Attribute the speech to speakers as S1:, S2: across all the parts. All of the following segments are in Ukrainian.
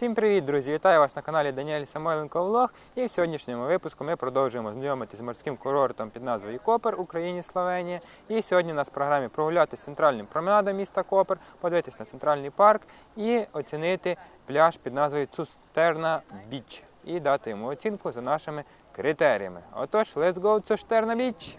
S1: Всім привіт, друзі! Вітаю вас на каналі Даніель Самойленко Влог. І в сьогоднішньому випуску ми продовжуємо знайомитися з морським курортом під назвою Копер Україні Словенія. І сьогодні у нас в програмі прогулятися центральним променадом міста Копер, подивитись на центральний парк і оцінити пляж під назвою Цустерна Біч і дати йому оцінку за нашими критеріями. Отож, let's go Цустерна Біч!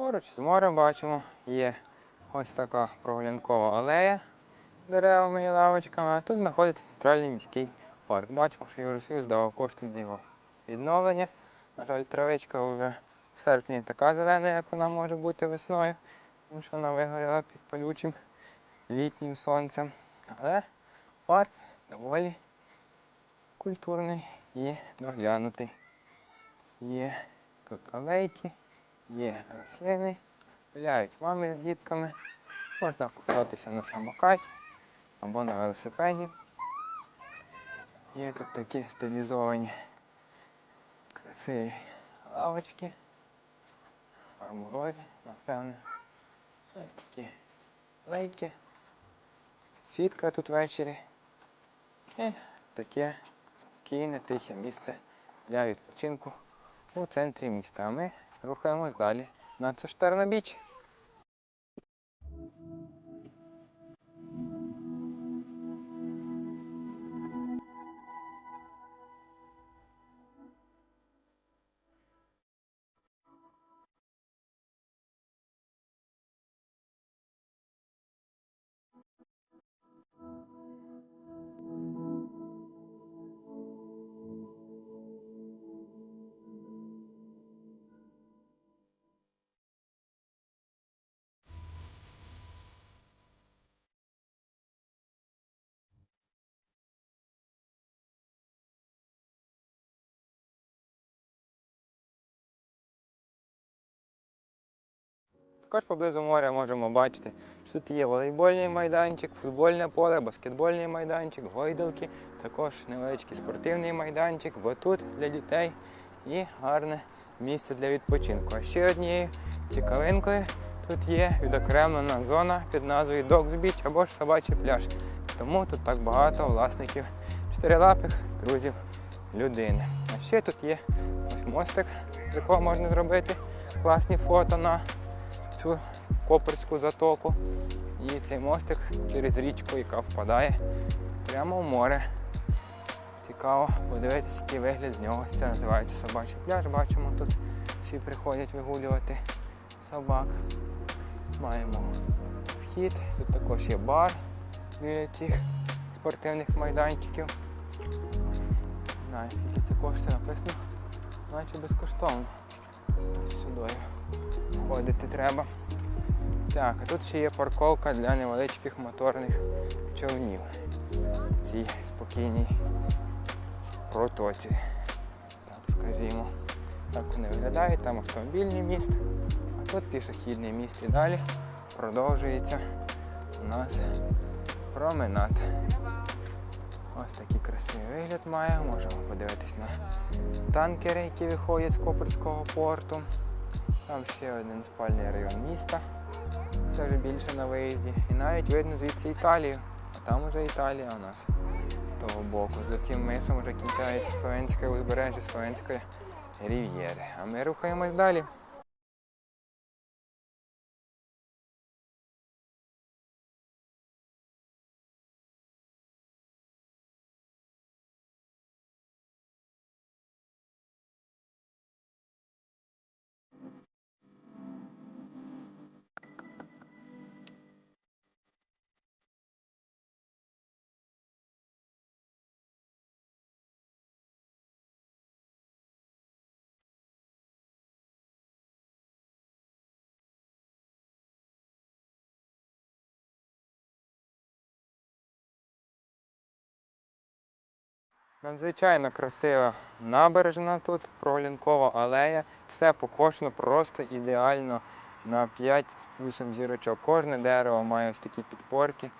S1: Поруч з морем бачимо, є ось така прогулянкова алея з деревами і лавочками, а тут знаходиться центральний міський парк. Бачимо, що Євросоюз давав кошти на його відновлення. На жаль, травичка вже в серпні така зелена, як вона може бути весною, тому що вона вигоріла під палючим літнім сонцем. Але парк доволі культурний і доглянутий. Є тут алейки. Є рослини, гуляють мами з дітками, можна кататися на самокаті або на велосипеді. Є тут такі стилізовані красиві лавочки, мармурові, напевне. Ось такі лейки, світка тут ввечері. І таке спокійне, тихе місце для відпочинку у центрі міста. Ми рухаємось далі на Цуштерна біч. Також поблизу моря можемо бачити, що тут є волейбольний майданчик, футбольне поле, баскетбольний майданчик, гойдалки, також невеличкий спортивний майданчик, батут для дітей і гарне місце для відпочинку. А ще однією цікавинкою тут є відокремлена зона під назвою Dogs Beach або ж собачий пляж. Тому тут так багато власників чотирилапих друзів людини. А ще тут є мостик, з якого можна зробити класні фото на цю Коперську затоку. І цей мостик через річку, яка впадає прямо в море. Цікаво подивитися, який вигляд з нього. Це називається собачий пляж. Бачимо, тут всі приходять вигулювати собак. Маємо вхід. Тут також є бар біля цих спортивних майданчиків. Не знаю, скільки це коштує, написано, наче безкоштовно. Ось Сюди входити треба. Так, а тут ще є парковка для невеличких моторних човнів в цій спокійній протоці. Так скажімо. Так вони виглядають, там автомобільний міст, а тут пішохідний міст і далі продовжується у нас променад. Ось такий красивий вигляд має. Можемо подивитись на танкери, які виходять з Коперського порту. Там ще один спальний район міста. Це вже більше на виїзді. І навіть видно звідси Італію. А там вже Італія у нас з того боку. За цим мисом вже кінчається Словенське узбережжя Словенської рів'єри. А ми рухаємось далі. Надзвичайно красива набережна тут, прогулянкова алея. Все покошено просто ідеально на 5-8 зірочок. Кожне дерево має ось такі підпорки,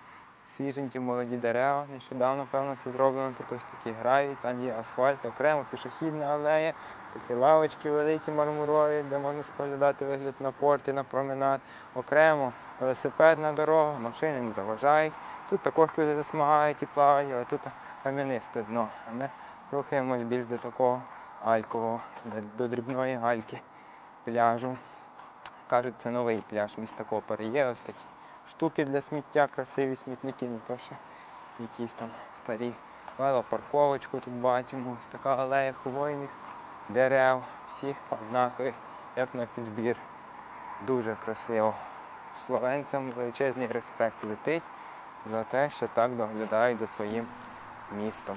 S1: свіженькі молоді дерева. Нещодавно, певно, це зроблено. Тут ось такі гравій, там є асфальт, окремо пішохідна алея, такі лавочки великі мармурові, де можна споглядати вигляд на порт і на променад. Окремо велосипедна дорога, машини не заважають. Тут також люди засмагають і плавають, але тут кам'янисте дно. А ми рухаємось більш до такого алькового, до дрібної гальки пляжу. Кажуть, це новий пляж міста Копери. Є ось такі штуки для сміття, красиві смітники, не то що якісь там старі. Велопарковочку тут бачимо, ось така алея хвойних дерев, всі однакові, як на підбір. Дуже красиво. Словенцям величезний респект летить за те, що так доглядають за своїм містом.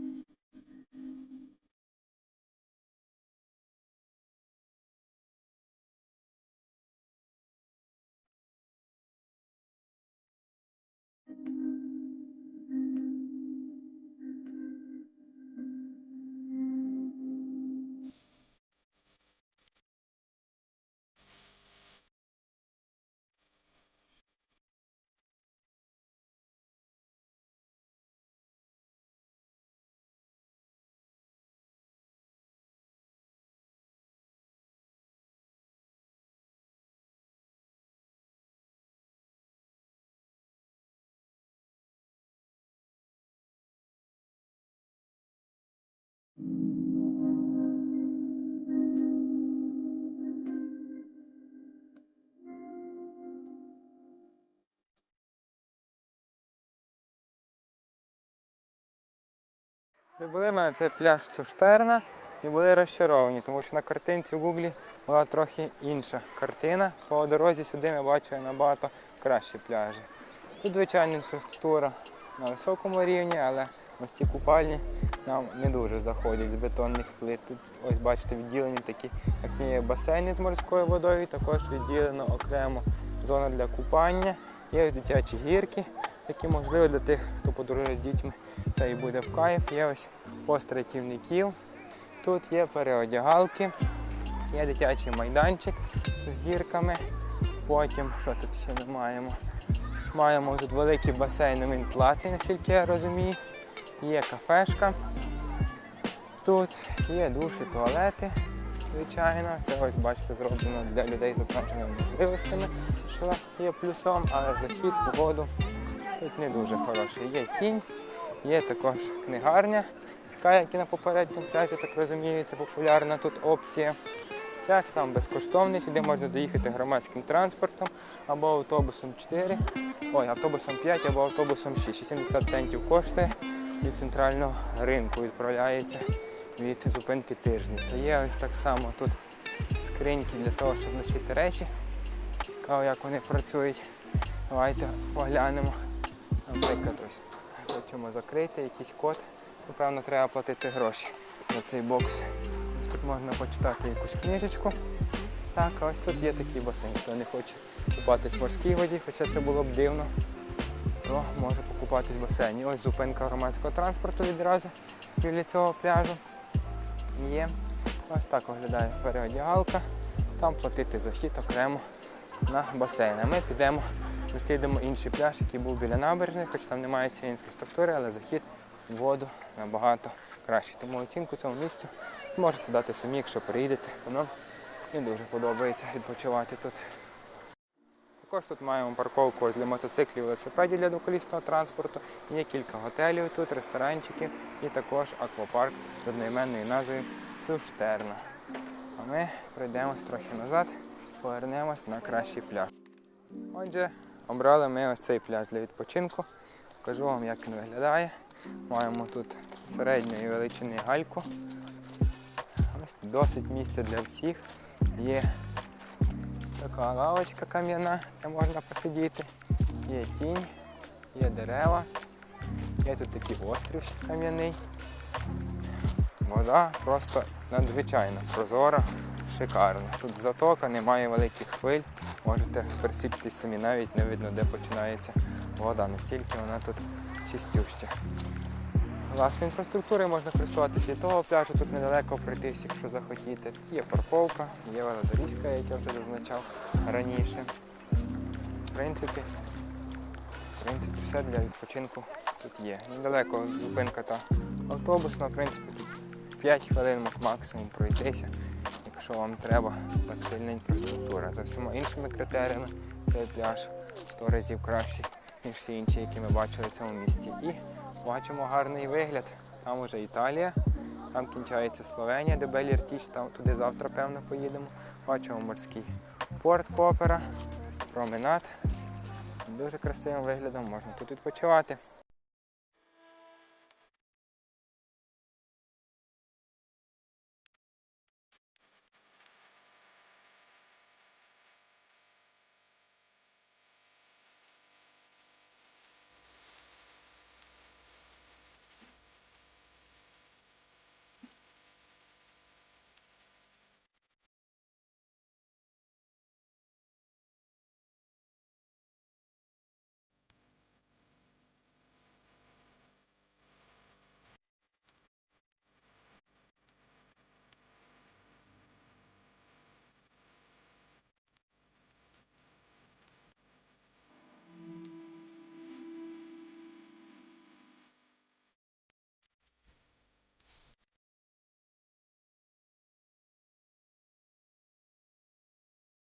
S1: Прибули ми на цей пляж Цуштерна і були розчаровані, тому що на картинці в Гуглі була трохи інша картина. По дорозі сюди ми бачили набагато кращі пляжі. Тут, звичайно, інфраструктура на високому рівні, але ось ці купальні нам не дуже заходять з бетонних плит. Тут ось бачите відділені такі, як є басейни з морською водою, також відділено окремо зона для купання. Є ось дитячі гірки, які можливо для тих, хто подорожує з дітьми, це і буде в кайф. Є ось пост рятівників. Тут є переодягалки, є дитячий майданчик з гірками. Потім, що тут ще ми маємо? Маємо тут великий басейн, він платний, наскільки я розумію. Є кафешка. Тут є душі, туалети, звичайно. Це ось бачите, зроблено для людей з обмеженими можливостями, що є плюсом, але захід у воду тут не дуже хороший. Є тінь, є також книгарня, така, як і на попередньому пляжі, так розумію, це популярна тут опція. Пляж сам безкоштовний, сюди можна доїхати громадським транспортом або автобусом 4, ой, автобусом 5 або автобусом 6. 80 центів коштує від центрального ринку відправляється від зупинки тижниця. Є ось так само тут скриньки для того, щоб носити речі. Цікаво, як вони працюють. Давайте поглянемо. Наприклад, ось хочемо закрити якийсь код. Напевно, треба платити гроші за цей бокс. Ось тут можна почитати якусь книжечку. Так, ось тут є такий басейн. Хто не хоче купатись в морській воді, хоча це було б дивно, то може покупатись в басейні. Ось зупинка громадського транспорту відразу біля цього пляжу. Є. Ось так виглядає переодягалка. Там платити за вхід окремо на басейн. А ми підемо, дослідимо інший пляж, який був біля набережної, хоч там немає цієї інфраструктури, але захід в воду набагато кращий. Тому оцінку цьому місцю можете дати самі, якщо приїдете. Воно мені дуже подобається відпочивати тут. Також тут маємо парковку для мотоциклів, велосипедів для двоколісного транспорту. Є кілька готелів тут, ресторанчиків і також аквапарк з одноіменною назвою Цуштерна. А ми пройдемось трохи назад повернемось на кращий пляж. Отже, обрали ми ось цей пляж для відпочинку. Покажу вам, як він виглядає. Маємо тут середньої величини гальку. Ось досить місця для всіх. Є така лавочка кам'яна, де можна посидіти. Є тінь, є дерева. Є тут такий острів кам'яний. Вода просто надзвичайно прозора, шикарна. Тут затока, немає великих хвиль. Можете присіпитись самі, навіть не видно, де починається вода. Настільки вона тут чистюща. Власне, інфраструктурою можна користуватися і того пляжу, тут недалеко пройтись, якщо захотіти. Є парковка, є велодоріжка, як я вже зазначав раніше. В принципі, в принципі, все для відпочинку тут є. Недалеко зупинка та автобусна, в принципі, тут 5 хвилин максимум пройтися, якщо вам треба так сильна інфраструктура. За всіма іншими критеріями цей пляж 100 разів кращий, ніж всі інші, які ми бачили в цьому місті. І бачимо гарний вигляд. Там уже Італія, там кінчається Словенія, де Белір-Тіч, там туди завтра, певно, поїдемо. Бачимо морський порт Копера, променад. Дуже красивим виглядом можна тут відпочивати.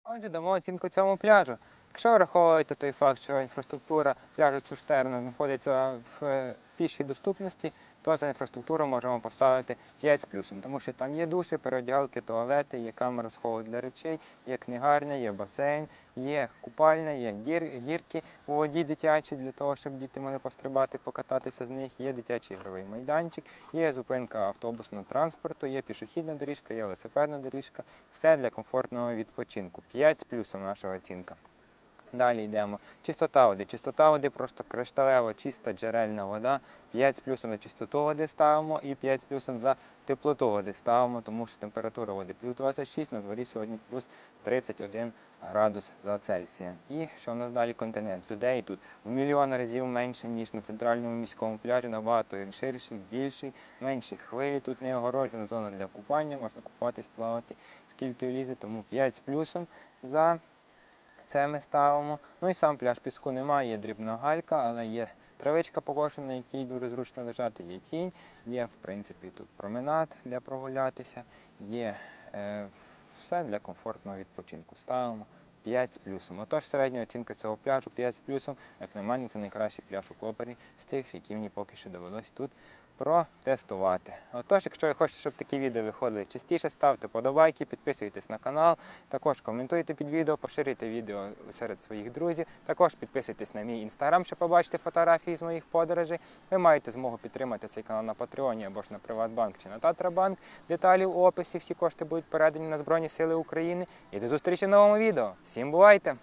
S1: Отже, дамо оцінку цьому пляжу. Якщо враховуєте той факт, що інфраструктура пляжу Цуштерна знаходиться в е, пішій доступності, то за інфраструктуру можемо поставити 5 з плюсом, тому що там є душі, переодягалки, туалети, є камера схову для речей, є книгарня, є басейн, є купальня, є гір, гірки у воді дитячі для того, щоб діти могли пострибати, покататися з них, є дитячий ігровий майданчик, є зупинка автобусного транспорту, є пішохідна доріжка, є велосипедна доріжка. Все для комфортного відпочинку. 5 з плюсом наша оцінка. Далі йдемо. Чистота води. Чистота води просто кришталево чиста джерельна вода. 5 з плюсом за чистоту води ставимо і 5 з плюсом за теплоту води ставимо, тому що температура води плюс 26, на дворі сьогодні плюс 31 градус за Цельсія. І що в нас далі континент? Людей тут в мільйон разів менше, ніж на центральному міському пляжі, набагато він ширший, більший, менші хвилі, тут не огороджена зона для купання, можна купатись, плавати, скільки влізе, тому 5 з плюсом за це ми ставимо. Ну і сам пляж піску немає, є дрібна галька, але є травичка покошена, на якій дуже зручно лежати, є тінь, є в принципі тут променад для прогулятися, є е, все для комфортного відпочинку. Ставимо 5 з плюсом. Отож, середня оцінка цього пляжу 5 з плюсом. Як на мене, це найкращий пляж у Копері з тих, які мені поки що довелось тут протестувати. Отож, якщо ви хочете, щоб такі відео виходили частіше, ставте подобайки, підписуйтесь на канал, також коментуйте під відео, поширюйте відео серед своїх друзів. Також підписуйтесь на мій інстаграм, щоб побачити фотографії з моїх подорожей. Ви маєте змогу підтримати цей канал на Патреоні або ж на Приватбанк чи на Татрабанк. Деталі в описі, всі кошти будуть передані на Збройні Сили України. І до зустрічі в новому відео. Всім бувайте!